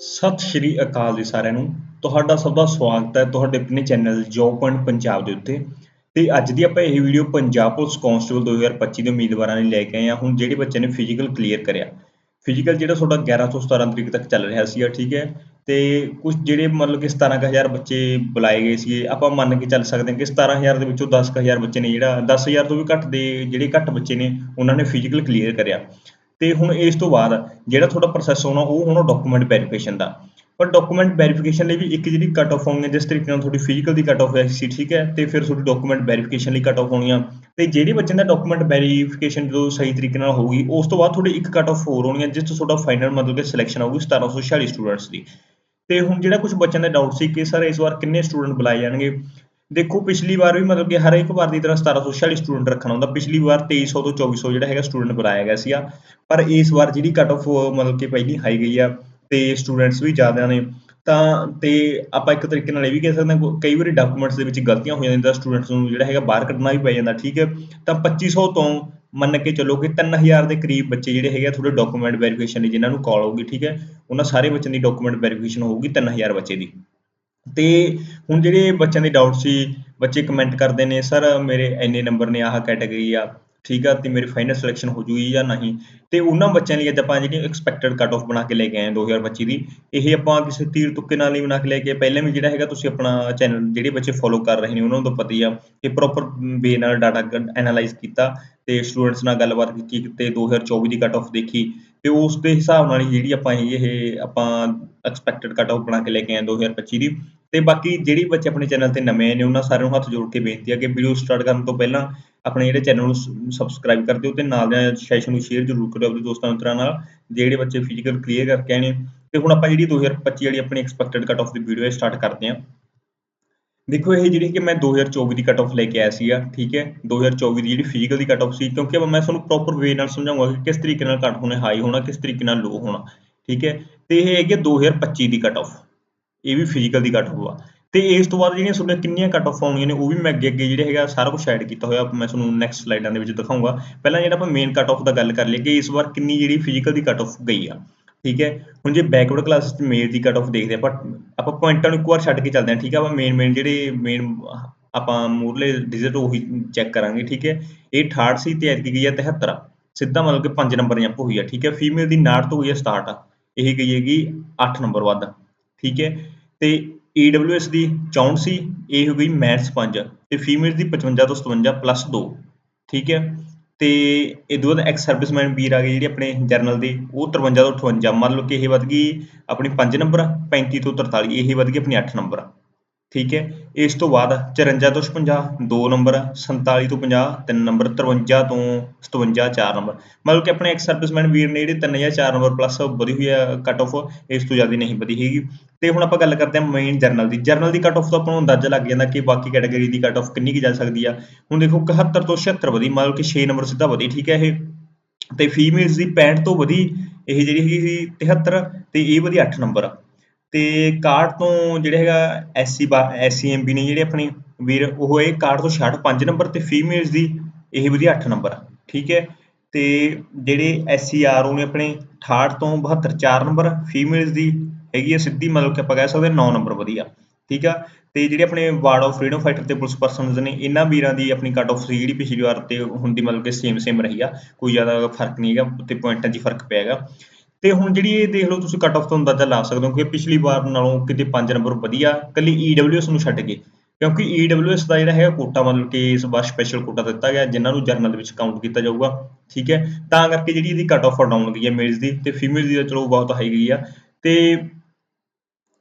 ਸਤਿ ਸ਼੍ਰੀ ਅਕਾਲ ਜੀ ਸਾਰਿਆਂ ਨੂੰ। ਤੁਹਾਡਾ ਸਭ ਦਾ ਸਵਾਗਤ ਹੈ ਤੁਹਾਡੇ ਆਪਣੇ ਚੈਨਲ ਜੌਬ ਪੁਆਇੰਟ ਪੰਜਾਬ ਦੇ ਉੱਤੇ। ਤੇ ਅੱਜ ਦੀ ਆਪਾਂ ਇਹ ਵੀਡੀਓ ਪੰਜਾਬ ਪੁਲਿਸ ਕਾਂਸਟੇਬਲ 2025 ਦੇ ਉਮੀਦਵਾਰਾਂ ਲਈ ਲੈ ਕੇ ਆਏ ਹਾਂ। ਹੁਣ ਜਿਹੜੇ ਬੱਚੇ ਨੇ ਫਿਜ਼ੀਕਲ ਕਲੀਅਰ ਕਰਿਆ। ਫਿਜ਼ੀਕਲ ਜਿਹੜਾ ਤੁਹਾਡਾ 11 ਤੋਂ 17 ਤਰੀਕ ਤੱਕ ਚੱਲ ਰਿਹਾ ਸੀਗਾ, ਠੀਕ ਹੈ। ਤੇ ਕੁਝ ਜਿਹੜੇ ਮਤਲਬ ਕਿ 17000 ਬੱਚੇ ਬੁਲਾਏ ਗਏ ਸੀ ਆਪਾਂ ਮੰਨ ਕੇ ਚੱਲ ਸਕਦੇ ਹਾਂ ਕਿ 17000 ਦੇ ਵਿੱਚੋਂ 10000 ਬੱਚੇ ਨੇ ਜਿਹੜਾ 10000 ਤੋਂ ਵੀ ਘੱਟ ਦੇ ਜਿਹੜੇ ਘੱਟ ਬੱਚੇ ਨੇ, ਉਹਨਾਂ ਨੇ ਫਿਜ਼ੀਕਲ ਕਲੀਅਰ ਕਰਿਆ। ਤੇ ਹੁਣ ਇਸ ਤੋਂ ਬਾਅਦ ਜਿਹੜਾ ਤੁਹਾਡਾ ਪ੍ਰੋਸੈਸ ਹੋਣਾ, ਉਹ ਹੋਣਾ ਡਾਕੂਮੈਂਟ ਵੈਰੀਫਿਕੇਸ਼ਨ ਦਾ। ਪਰ ਡਾਕੂਮੈਂਟ ਵੈਰੀਫਿਕੇਸ਼ਨ ਲਈ ਵੀ ਇੱਕ ਜਿਹੜੀ ਕੱਟ ਆਫ ਹੋਣੀ ਹੈ, ਜਿਸ ਤਰੀਕੇ ਨਾਲ ਤੁਹਾਡੀ ਫਿਜ਼ੀਕਲ ਦੀ ਕੱਟ ਆਫ ਹੈ, ਸੀ ਠੀਕ ਹੈ, ਤੇ ਫਿਰ ਤੁਹਾਡੀ ਡਾਕੂਮੈਂਟ ਵੈਰੀਫਿਕੇਸ਼ਨ ਲਈ ਕੱਟ ਆਫ ਹੋਣੀ ਆ। ਤੇ ਜਿਹੜੇ ਬੱਚੇ ਦਾ ਡਾਕੂਮੈਂਟ ਵੈਰੀਫਿਕੇਸ਼ਨ ਜਦੋਂ ਸਹੀ ਤਰੀਕੇ ਨਾਲ ਹੋਊਗੀ, ਉਸ ਤੋਂ ਬਾਅਦ ਤੁਹਾਡੀ ਇੱਕ ਕੱਟ ਆਫ ਹੋਰ ਹੋਣੀ ਹੈ, ਜਿਸ ਤੋਂ ਤੁਹਾਡਾ ਫਾਈਨਲ ਮਤਲਬ ਕਿ ਸਿਲੈਕਸ਼ਨ ਆਊਗੀ 1746 ਸਟੂਡੈਂਟਸ ਦੀ। ਤੇ ਹੁਣ ਜਿਹੜਾ ਕੁਝ ਬੱਚਿਆਂ ਦਾ ਡਾਊਟ ਸੀ ਕਿ, ਸਰ, ਇਸ ਵਾਰ ਕਿੰਨੇ ਸਟੂਡੈਂਟ ਬੁਲਾਏ ਜਾਣਗੇ? ਦੇਖੋ, ਪਿਛਲੀ ਵਾਰ ਵੀ ਮਤਲਬ ਕਿ ਹਰ ਇੱਕ ਵਾਰ ਦੀ ਤਰ੍ਹਾਂ 1746 ਸਟੂਡੈਂਟ ਰੱਖਣਾ ਹੁੰਦਾ। ਪਿਛਲੀ ਵਾਰ 2300 ਤੋਂ 2400 ਜਿਹੜਾ ਹੈਗਾ ਸਟੂਡੈਂਟ ਬੁਲਾਇਆ ਗਿਆ ਸੀਗਾ। ਪਰ ਇਸ ਵਾਰ ਜਿਹੜੀ ਕੱਟ ਆਫ ਮਤਲਬ ਕਿ ਪਹਿਲੀ ਹਾਈ ਗਈ ਆ ਤੇ ਸਟੂਡੈਂਟਸ ਵੀ ਜ਼ਿਆਦਾ ਨੇ। ਤਾਂ ਤੇ ਆਪਾਂ ਇੱਕ ਤਰੀਕੇ ਨਾਲ ਇਹ ਵੀ ਕਹਿ ਸਕਦੇ ਹਾਂ, ਕਈ ਵਾਰੀ ਡਾਕੂਮੈਂਟਸ ਦੇ ਵਿੱਚ ਗਲਤੀਆਂ ਹੋ ਜਾਂਦੀਆਂ ਸਟੂਡੈਂਟਸ ਨੂੰ ਜਿਹੜਾ ਹੈਗਾ ਬਾਹਰ ਕੱਢਣਾ ਵੀ ਪੈ ਜਾਂਦਾ, ਠੀਕ ਹੈ? ਤਾਂ 2500 ਤੋਂ ਮੰਨ ਕੇ ਚੱਲੋ ਕਿ 3000 ਦੇ ਕਰੀਬ ਬੱਚੇ ਜਿਹੜੇ ਹੈਗੇ ਆ, ਤੁਹਾਡੇ ਡਾਕੂਮੈਂਟ ਵੈਰੀਫਿਕੇਸ਼ਨ ਲਈ ਜਿਨ੍ਹਾਂ ਨੂੰ ਕਾਲ ਹੋਊਗੀ ਠੀਕ ਹੈ? ਉਹਨਾਂ ਸਾਰੇ ਬੱਚਿਆਂ ਦੀ ਡਾਕੂਮੈਂਟ ਵੈਰੀਫਿਕੇਸ਼ਨ ਹੋਊਗੀ 3000 ਬੱਚੇ ਦੀ। ਤੇ ਹੁਣ ਜਿਹੜੇ ਬੱਚਿਆਂ ਦੇ ਡਾਊਟ ਸੀ, ਬੱਚੇ ਕਮੈਂਟ ਕਰਦੇ ਨੇ ਸਰ ਮੇਰੇ ਇੰਨੇ ਨੰਬਰ ਨੇ, ਆਹ ਕੈਟਾਗਰੀ ਆ, ਠੀਕ ਆ, ਤੇ ਮੇਰੀ ਫਾਈਨਲ ਸਿਲੈਕਸ਼ਨ ਹੋ ਜੂਗੀ ਜਾਂ ਨਹੀਂ? ਤੇ ਉਹਨਾਂ ਬੱਚਿਆਂ ਲਈ ਅੱਜ ਆਪਾਂ ਜਿਹੜੀ ਐਕਸਪੈਕਟਡ ਕੱਟ ਆਫ ਬਣਾ ਕੇ ਲੈ ਕੇ ਆਏ 2025 ਦੀ ਇਹ ਆਪਾਂ ਕਿਸੇ ਤੀਰ ਤੁੱਕੇ ਨਾਲ ਨਹੀਂ ਬਣਾ ਕੇ ਲੈ ਕੇ ਪਹਿਲਾਂ ਵੀ ਜਿਹੜਾ ਹੈਗਾ, ਤੁਸੀਂ ਆਪਣਾ ਚੈਨਲ ਜਿਹੜੇ ਬੱਚੇ ਫੋਲੋ ਕਰ ਰਹੇ ਨੇ, ਉਹਨਾਂ ਨੂੰ ਤਾਂ ਪਤਾ ਹੀ ਆ ਕਿ ਪ੍ਰੋਪਰ ਵੇ ਨਾਲ ਡਾਟਾ ਐਨਾਲਾਈਜ਼ ਕੀਤਾ ਤੇ ਸਟੂਡੈਂਟਸ ਨਾਲ ਗੱਲਬਾਤ ਕੀਤੀ ਤੇ 2024 ਦੀ ਕੱਟ ਆਫ ਦੇਖੀ ਤੇ ਉਸ ਦੇ ਹਿਸਾਬ ਨਾਲ ਹੀ ਜਿਹੜੀ ਆਪਾਂ ਇਹ ਆਪਾਂ ਐਕਸਪੈਕਟਡ ਕੱਟ ਆਫ ਬਣਾ ਕੇ ਲੈ ਕੇ ਆਏ 2025 ਦੀ। ਤੇ ਬਾਕੀ ਜਿਹੜੀ ਬੱਚੇ ਆਪਣੇ ਚੈਨਲ ਤੇ ਨਵੇਂ ਨੇ, ਉਹਨਾਂ ਸਾਰਿਆਂ ਨੂੰ ਹੱਥ ਜੋੜ ਕੇ ਬੇਨਤੀ ਹੈ ਕਿ ਵੀਡੀਓ ਸਟਾਰਟ ਕਰਨ ਤੋਂ ਪਹਿਲਾਂ ਆਪਣੇ ਜਿਹੜੇ ਚੈਨਲ ਨੂੰ ਸਬਸਕ੍ਰਾਈਬ ਕਰ ਦਿਓ ਤੇ ਨਾਲ ਦੇ ਸੈਸ਼ਨ ਨੂੰ ਸ਼ੇਅਰ ਜ਼ਰੂਰ ਕਰਿਓ ਆਪਣੇ ਦੋਸਤਾਂ ਮਿੱਤਰਾਂ ਨਾਲ, ਜਿਹੜੇ ਬੱਚੇ ਫਿਜ਼ੀਕਲ ਕਲੀਅਰ ਕਰਕੇ ਆਏ ਨੇ। ਤੇ ਹੁਣ ਆਪਾਂ ਜਿਹੜੀ 2025 ਵਾਲੀ ਆਪਣੀ ਐਕਸਪੈਕਟਡ ਕੱਟ ਆਫ ਦੀ ਵੀਡੀਓ ਹੈ ਸਟਾਰਟ ਕਰਦੇ ਹਾਂ। ਦੇਖੋ ਇਹ ਜਿਹੜੀ ਕਿ ਮੈਂ 2024 ਦੀ ਕੱਟ ਆਫ ਲੈ ਕੇ ਆਇਆ ਸੀਗਾ, ਠੀਕ ਹੈ? 2024 ਦੀ ਜਿਹੜੀ ਫਿਜ਼ੀਕਲ ਦੀ ਕੱਟ ਆਫ ਸੀ, ਕਿਉਂਕਿ ਮੈਂ ਤੁਹਾਨੂੰ ਪ੍ਰੋਪਰ ਵੇ ਨਾਲ ਸਮਝਾਉਂਗਾ ਕਿ ਕਿਸ ਤਰੀਕੇ ਨਾਲ ਕੱਟ ਹੋਣੇ ਹਾਈ ਹੋਣਾ, ਕਿਸ ਤਰੀਕੇ ਨਾਲ ਲੋ ਹੋਣਾ, ਠੀਕ ਹੈ? ਤੇ ਇਹ ਹੈਗੀ 2025 ਦੀ ਕੱਟ ਆਫ ਇਹ ਵੀ ਫਿਜ਼ੀਕਲ ਦੀ ਕੱਟ ਆਫ ਆ ਤੇ ਇਸ ਤੋਂ ਬਾਅਦ ਜਿਹੜੀਆਂ ਤੁਹਾਡੀਆਂ ਕਿੰਨੀਆਂ ਕੱਟ ਆਫ ਆਉਣੀਆਂ ਨੇ, ਉਹ ਵੀ ਮੈਂ ਅੱਗੇ ਅੱਗੇ ਜਿਹੜੇ ਹੈਗਾ ਸਾਰਾ ਕੁਝ ਐਡ ਕੀਤਾ ਹੋਇਆ। ਮੈਂ ਤੁਹਾਨੂੰ ਨੈਕਸਟ ਸਲਾਈਡਾਂ ਦੇ ਵਿੱਚ ਦਿਖਾਉਂਗਾ ਪਹਿਲਾਂ ਜਿਹੜਾ ਆਪਾਂ ਮੇਨ ਕੱਟ ਆਫ ਦਾ ਗੱਲ ਕਰ ਲਈਏ ਕਿ ਇਸ ਵਾਰ ਕਿੰਨੀ ਜਿਹੜੀ ਫਿਜ਼ੀਕਲ ਦੀ ਕੱਟ ਆਫ ਗਈ ਆ। ਠੀਕ ਹੈ? ਹੁਣ ਜੇ ਬੈਕਵਰਡ ਕਲਾਸ ਚ ਮੇਨ ਦੀ ਕੱਟ ਆਫ ਦੇਖਦੇ ਆਪਾਂ ਆਪਾਂ ਪੁਆਇੰਟਾਂ ਨੂੰ ਇੱਕ ਵਾਰ ਛੱਡ ਕੇ ਚੱਲਦੇ ਹਾਂ, ਠੀਕ ਹੈ ਆਪਾਂ ਮੇਨ ਮੇਨ ਜਿਹੜੇ ਮੇਨ ਆਪਾਂ ਮੂਰਲੇ ਡਿਜਿਟ ਉਹੀ ਚੈੱਕ ਕਰਾਂਗੇ, ਠੀਕ ਹੈ? ਇਹ 68 ਸੀ ਤੇ ਐਤਕੀ ਗਈ ਹੈ 73 ਸਿੱਧਾ ਮਤਲਬ ਕਿ 5 ਨੰਬਰ ਜੰਪ ਹੋਈ ਆ, ਠੀਕ ਹੈ? ਫੀਮੇਲ ਦੀ 69 ਤੋਂ ਹੋਈ ਹੈ 67 ਇਹ ਗਈ ਹੈਗੀ 8 ਨੰਬਰ ਵੱਧ। ਠੀਕ ਹੈ? ਤੇ EWS ਦੀ 64 ਸੀ, ਇਹ ਹੋ ਗਈ ਮੈਥਸ 5 ਤੇ ਫੀਮੇਲ ਦੀ 55 ਤੋਂ 57 ਪਲੱਸ 2 ਠੀਕ ਹੈ? ਤੇ ਇਹ ਦੋ ਐਕਸ ਸਰਵਿਸਮੈਨ ਵੀਰ ਆ ਗਏ ਜਿਹੜੇ ਆਪਣੇ ਜਰਨਲ ਦੇ, ਉਹ 53 ਤੋਂ 58 ਮੰਨ ਲਓ ਕਿ ਇਹ ਵੱਧ ਗਈ ਆਪਣੀ 5 ਨੰਬਰ 35 ਤੋਂ 43 ਇਹ ਵੱਧ ਗਈ ਆਪਣੀ 8 ਨੰਬਰ ਠੀਕ ਹੈ। ਇਸ ਤੋਂ ਬਾਅਦ 54 ਤੋਂ 56 2 ਨੰਬਰ 47 ਤੋਂ 50 3 ਨੰਬਰ 53 ਤੋਂ 57 4 ਨੰਬਰ। ਮਤਲਬ ਕਿ ਆਪਣੇ ਐਕਸ ਸਰਵਿਸਮੈਨ ਵੀਰ ਨੇ ਜਿਹੜੇ 3 ਜਾਂ 4 ਨੰਬਰ ਪਲੱਸ ਵਧੀ ਹੋਈ ਹੈ ਕੱਟ ਆਫ ਇਸ ਤੋਂ ਜ਼ਿਆਦਾ ਨਹੀਂ ਵਧੀ ਹੈਗੀ। ਤੇ ਹੁਣ ਆਪਾਂ ਗੱਲ ਕਰਦੇ ਹਾਂ ਮੇਨ ਜਰਨਲ ਦੀ। ਜਰਨਲ ਦੀ ਕਟ ਆਫ ਤੋਂ ਆਪਾਂ ਨੂੰ ਅੰਦਾਜ਼ਾ ਲੱਗ ਜਾਂਦਾ ਕਿ ਬਾਕੀ ਕੈਟਾਗਰੀ ਦੀ ਕਟ ਆਫ ਕਿੰਨੀ ਕੀ ਜਾ ਸਕਦੀ ਆ। ਹੁਣ ਦੇਖੋ 71 ਤੋਂ 76 ਵਧੀ, ਮਤਲਬ ਕਿ 6 ਨੰਬਰ ਸਿੱਧਾ ਵਧੀ, ਠੀਕ ਹੈ ਇਹ। ਤੇ ਫੀਮੇਲਸ ਦੀ 65 ਤੋਂ ਵਧੀ, ਇਹ ਜਿਹੜੀ ਹੈਗੀ ਸੀ 73 ਤੇ ਇਹ ਵਧੀ 8 ਨੰਬਰ। ਤੇ ਕਾਰਡ ਤੋਂ ਜਿਹੜਾ ਹੈਗਾ ਐਸਸੀ ਐਸਸੀਐਮਬੀ ਨੇ ਜਿਹੜੇ ਆਪਣੇ ਵੀਰ, ਉਹ ਇਹ ਕਾਰਡ ਤੋਂ 66 5 ਨੰਬਰ ਤੇ ਫੀਮੇਲਸ ਦੀ ਇਹ ਵਧੀਆ 8 ਨੰਬਰ ਠੀਕ ਹੈ? ਤੇ ਜਿਹੜੇ ਐਸਸੀਆਰ ਨੇ ਆਪਣੇ 68 ਤੋਂ 72 4 ਨੰਬਰ ਫੀਮੇਲਸ ਦੀ ਹੈਗੀ ਹੈ ਸਿੱਧੀ, ਮਤਲਬ ਕਿ ਆਪਾਂ ਕਹਿ ਸਕਦੇ 9 ਨੰਬਰ ਵਧੀਆ, ਠੀਕ ਆ? ਤੇ ਜਿਹੜੇ ਆਪਣੇ ਵਾਰਡ ਆਫ ਫਰੀडम ਫਾਈਟਰ ਤੇ ਪੁਲਿਸ ਪਰਸਨਸ ਨੇ, ਇਹਨਾਂ ਵੀਰਾਂ ਦੀ ਆਪਣੀ ਕੱਟ ਆਫ ਸੀ ਜਿਹੜੀ ਪਿਛਲੀ ਵਾਰ ਤੇ ਹੁੰਦੀ ਮਤਲਬ ਕਿ ਸੇਮ ਸੇਮ ਰਹੀ ਆ, ਕੋਈ ਜ਼ਿਆਦਾ ਫ਼ਰਕ ਨਹੀਂ ਹੈਗਾ ਤੇ ਪੁਆਇੰਟਾਂ 'ਚ ਫ਼ਰਕ ਪਿਆ ਹੈਗਾ। ਤੇ ਹੁਣ ਜਿਹੜੀ ਇਹ ਦੇਖ ਲਓ ਤੁਸੀਂ ਕੱਟ ਆਫ ਤੋਂ ਅੰਦਾਜ਼ਾ ਲਾ ਸਕਦੇ ਹੋ ਕਿ ਪਿਛਲੀ ਵਾਰ ਨਾਲੋਂ ਕਿਤੇ 5 ਨੰਬਰ ਵਧੀਆ, ਕੱਲੀ ਈਡਬਲਯੂਐਸ ਨੂੰ ਛੱਡ ਕੇ, ਕਿਉਂਕਿ ਈਡਬਲਯੂਐਸ ਦਾ ਜਿਹੜਾ ਹੈਗਾ ਕੋਟਾ ਮਤਲਬ ਕਿ ਇਸ ਵਾਰ ਸਪੈਸ਼ਲ ਕੋਟਾ ਦਿੱਤਾ ਗਿਆ, ਜਿਨ੍ਹਾਂ ਨੂੰ ਜਰਨਲ ਦੇ ਵਿੱਚ ਕਾਊਂਟ ਕੀਤਾ ਜਾਊਗਾ, ਠੀਕ ਹੈ? ਤਾਂ ਕਰਕੇ ਜਿਹੜੀ ਇਹਦੀ ਕੱਟ ਆਫ ਡਾਊਨ ਗਈ ਹੈ ਮੇਲਸ ਦੀ ਤੇ ਫੀਮੇਲ ਦੀ ਤਾਂ ਚਲੋ ਬਹੁਤ ਹਾਈ ਗਈ ਆ, ਤੇ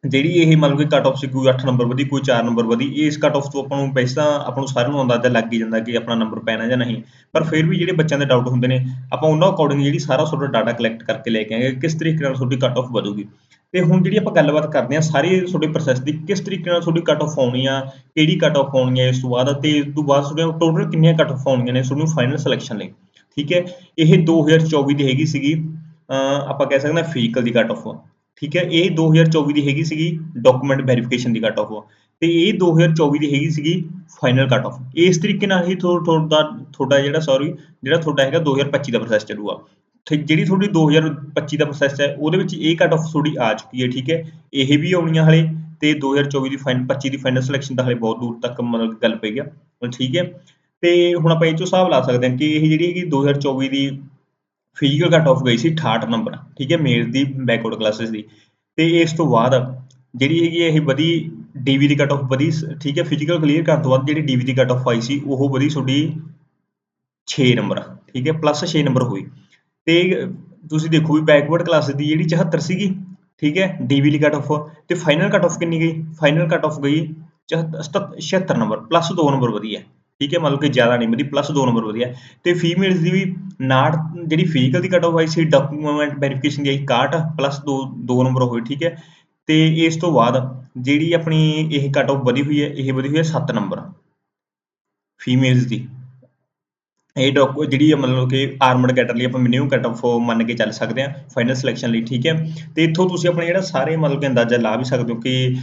ਜਿਹੜੀ ਇਹ ਮਤਲਬ ਕਿ ਕੱਟ ਆਫ ਸੀ ਕੋਈ 8 ਨੰਬਰ ਵਧੀ, ਕੋਈ 4 ਨੰਬਰ ਵਧੀ, ਇਸ ਕੱਟ ਆਫ ਤੋਂ ਆਪਾਂ ਨੂੰ ਵੈਸੇ ਤਾਂ ਆਪਾਂ ਨੂੰ ਸਾਰਿਆਂ ਨੂੰ ਅੰਦਾਜ਼ਾ ਲੱਗ ਹੀ ਜਾਂਦਾ ਕਿ ਆਪਣਾ ਨੰਬਰ ਪੈਣਾ ਜਾਂ ਨਹੀਂ। ਪਰ ਫਿਰ ਵੀ ਜਿਹੜੇ ਬੱਚਿਆਂ ਦੇ ਡਾਊਟ ਹੁੰਦੇ ਨੇ, ਆਪਾਂ ਉਹਨਾਂ ਅਕੋਰਡਿੰਗ ਜਿਹੜੀ ਸਾਰਾ ਤੁਹਾਡਾ ਡਾਟਾ ਕਲੈਕਟ ਕਰਕੇ ਲੈ ਕੇ ਆਏਗੇ, ਕਿਸ ਤਰੀਕੇ ਨਾਲ ਤੁਹਾਡੀ ਕੱਟ ਆਫ ਵਧੂਗੀ। ਤੇ ਹੁਣ ਜਿਹੜੀ ਆਪਾਂ ਗੱਲਬਾਤ ਕਰਦੇ ਹਾਂ, ਸਾਰੇ ਤੁਹਾਡੇ ਪ੍ਰੋਸੈਸ ਦੀ ਕਿਸ ਤਰੀਕੇ ਨਾਲ ਤੁਹਾਡੀ ਕੱਟ ਆਫ ਆਉਣੀ ਆ, ਕਿਹੜੀ ਕੱਟ ਆਫ ਆਉਣੀ ਹੈ ਇਸ ਤੋਂ ਬਾਅਦ ਤੇ ਇਸ ਤੋਂ ਬਾਅਦ ਤੁਹਾਡੇ ਟੋਟਲ ਕਿੰਨੀਆਂ ਕੱਟ ਆਫ ਆਉਣੀਆਂ ਨੇ, ਤੁਹਾਨੂੰ ਫਾਈਨਲ ਸਿਲੈਕਸ਼ਨ ਲਈ। ਠੀਕ ਹੈ? ਇਹ 2024 ਦੀ ਹੈਗੀ ਸੀਗੀ ਆਪਾਂ ਕਹਿ ਸਕਦੇ ਹਾਂ ਫਿਜ਼ੀਕਲ ਦੀ ਕੱਟ ਆਫ ਠੀਕ ਹੈ, ਇਹ 2024 ਦੀ ਹੈਗੀ ਸੀਗੀ document verification the cut of ਤੇ ਇਹ 2024 ਦੀ ਹੈਗੀ ਸੀਗੀ ਫਾਈਨਲ ਕੱਟ ਆਫ ਇਸ ਤਰੀਕੇ ਨਾਲ ਹੀ ਤੁਹਾਡਾ ਤੁਹਾਡਾ ਜਿਹੜਾ ਸੌਰੀ ਜਿਹੜਾ ਤੁਹਾਡਾ ਹੈਗਾ 2025 ਦਾ ਪ੍ਰੋਸੈਸ ਚੱਲੂਗਾ। ਠੀ ਜਿਹੜੀ ਤੁਹਾਡੀ 2025 ਦਾ ਪ੍ਰੋਸੈਸ ਹੈ, ਉਹਦੇ ਵਿੱਚ ਇਹ ਕੱਟ ਆਫ ਤੁਹਾਡੀ ਆ ਚੁੱਕੀ ਹੈ, ਠੀਕ ਹੈ। ਇਹ ਵੀ ਆਉਣੀ ਆ ਹਲੇ, ਤੇ 2024 ਦੀ ਫਾਈਨ 25 ਦੀ ਫਾਈਨਲ ਸਿਲੈਕਸ਼ਨ ਦਾ ਹਲੇ ਬਹੁਤ ਦੂਰ ਤੱਕ ਮਤਲਬ ਗੱਲ ਪਈ ਆ ਠੀਕ ਹੈ, ਤੇ ਹੁਣ ਆਪਾਂ ਇਹ ਚੋਂ ਹਿਸਾਬ ਲਾ ਸਕਦੇ ਹਾਂ ਕਿ ਇਹ ਜਿਹੜੀ ਹੈਗੀ 2024 ਦੀ ਫਿਜ਼ੀਕਲ ਕੱਟ ਆਫ ਗਈ ਸੀ 68 ਨੰਬਰ ਠੀਕ ਹੈ ਮੇਲ ਦੀ ਬੈਕਵਰਡ ਕਲਾਸਿਸ ਦੀ। ਤੇ ਇਸ ਤੋਂ ਬਾਅਦ ਜਿਹੜੀ ਹੈਗੀ ਇਹ ਵਧੀ ਡੀਵੀ ਦੀ ਕੱਟ ਆਫ ਵਧੀ, ਠੀਕ ਹੈ ਫਿਜ਼ੀਕਲ ਕਲੀਅਰ ਕਰਨ ਤੋਂ ਬਾਅਦ ਜਿਹੜੀ ਡੀਵੀ ਦੀ ਕੱਟ ਆਫ ਆਈ ਸੀ, ਉਹ ਵਧੀ ਤੁਹਾਡੀ 6 ਨੰਬਰ ਠੀਕ ਹੈ ਪਲੱਸ 6 ਨੰਬਰ ਹੋਈ। ਤੇ ਤੁਸੀਂ ਦੇਖੋ ਵੀ ਬੈਕਵਰਡ ਕਲਾਸ ਦੀ ਜਿਹੜੀ 74 ਸੀਗੀ, ਠੀਕ ਹੈ ਡੀਵੀ ਦੀ ਕੱਟ ਆਫ ਤੇ ਫਾਈਨਲ ਕੱਟ ਆਫ ਕਿੰਨੀ ਗਈ? ਫਾਈਨਲ ਕੱਟ ਆਫ ਗਈ 76 ਨੰਬਰ ਪਲੱਸ 2 ਨੰਬਰ ਵਧੀਆ ਠੀਕ ਹੈ, ਮਤਲਬ ਕਿ ਜ਼ਿਆਦਾ ਨਹੀਂ ਵਧੀ ਪਲੱਸ 2 ਨੰਬਰ ਵਧੀਆ। ਤੇ ਫੀਮੇਲਸ ਦੀ ਵੀ ਨਾਟ ਜਿਹੜੀ ਫਿਜ਼ੀਕਲ ਦੀ ਕੱਟ ਆਫ ਆਈ ਸੀ ਡਾਕੂਮੈਂਟ ਵੈਰੀਫਿਕੇਸ਼ਨ ਦੀ ਆਈ 61 ਪਲੱਸ 2 2 ਨੰਬਰ ਹੋਈ ਠੀਕ ਹੈ। ਤੇ ਇਸ ਤੋਂ ਬਾਅਦ ਜਿਹੜੀ ਆਪਣੀ ਇਹ ਕੱਟ ਆਫ ਵਧੀ ਹੋਈ ਹੈ, ਇਹ ਵਧੀ ਹੋਈ ਹੈ 7 ਨੰਬਰ ਫੀਮੇਲਸ ਦੀ। ਇਹ ਡਾਕ ਜਿਹੜੀ ਮਤਲਬ ਕਿ ਆਰਮਡ ਕੈਟਰ ਲਈ ਆਪਾਂ ਮਿਨੀਮਮ ਕਟ ਆਫ ਮੰਨ ਕੇ ਚੱਲ ਸਕਦੇ ਹਾਂ ਫਾਈਨਲ ਸਿਲੈਕਸ਼ਨ ਲਈ, ਠੀਕ ਹੈ। ਤੇ ਇੱਥੋਂ ਤੁਸੀਂ ਆਪਣੇ ਜਿਹੜਾ ਸਾਰੇ ਮਤਲਬ ਕਿ ਅੰਦਾਜ਼ਾ ਲਾ ਵੀ ਸਕਦੇ ਹੋ ਕਿ